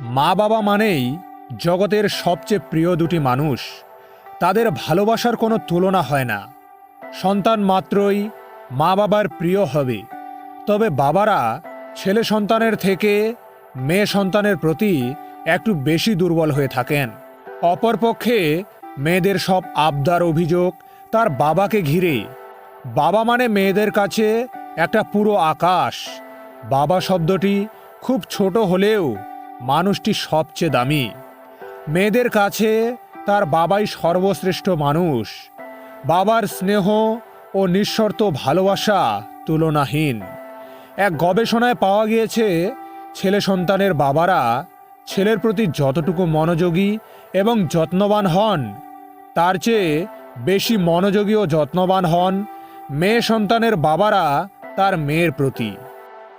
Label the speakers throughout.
Speaker 1: মা বাবা মানেই জগতের সবচেয়ে প্রিয় দুটি মানুষ। তাদের ভালোবাসার কোনো তুলনা হয় না। সন্তান মাত্রই মা বাবার প্রিয় হবে। তবে বাবারা ছেলে সন্তানের থেকে মেয়ে সন্তানের প্রতি একটু বেশি দুর্বল হয়ে থাকেন। অপরপক্ষে মেয়েদের সব আবদার অভিযোগ তার বাবাকে ঘিরে। বাবা মানে মেয়েদের কাছে একটা পুরো আকাশ। বাবা শব্দটি খুব ছোট হলেও মানুষটি সবচেয়ে দামি। মেয়েদের কাছে তার বাবাই সর্বশ্রেষ্ঠ মানুষ। বাবার স্নেহ ও নিঃশর্ত ভালোবাসা তুলনাহীন। এক গবেষণায় পাওয়া গিয়েছে, ছেলে সন্তানের বাবারা ছেলের প্রতি যতটুকু মনোযোগী এবং যত্নবান হন, তার চেয়ে বেশি মনোযোগী ও যত্নবান হন মেয়ে সন্তানের বাবারা তার মেয়ের প্রতি।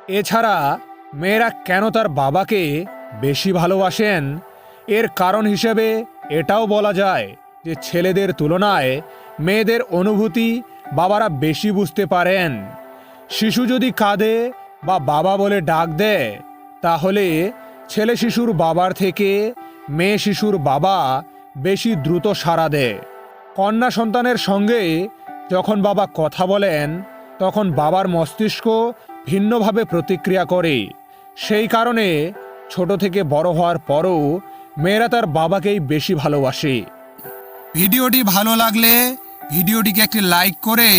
Speaker 1: এছাড়া মেয়েরা কেন তার বাবাকে বেশি ভালোবাসেন? এর কারণ হিসেবে এটাও বলা যায় যে ছেলেদের তুলনায় মেয়েদের অনুভূতি বাবারা বেশি বুঝতে পারেন। শিশু যদি কাঁদে বা বাবা বলে ডাক দেয়, তাহলে ছেলে শিশুর বাবার থেকে মেয়ে শিশুর বাবা বেশি দ্রুত সাড়া দেয়। কন্যা সন্তানের সঙ্গে যখন বাবা কথা বলেন, তখন বাবার মস্তিষ্ক ভিন্নভাবে প্রতিক্রিয়া করে। সেই কারণে ছোট থেকে বড় হওয়ার পরও মেয়েরা তার বাবাকেই বেশি ভালোবাসে। ভিডিওটি ভালো লাগলে ভিডিওটিকে একটি লাইক করে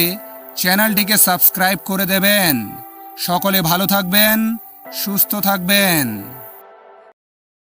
Speaker 1: চ্যানেলটিকে সাবস্ক্রাইব করে দেবেন। সকলে ভালো থাকবেন, সুস্থ থাকবেন।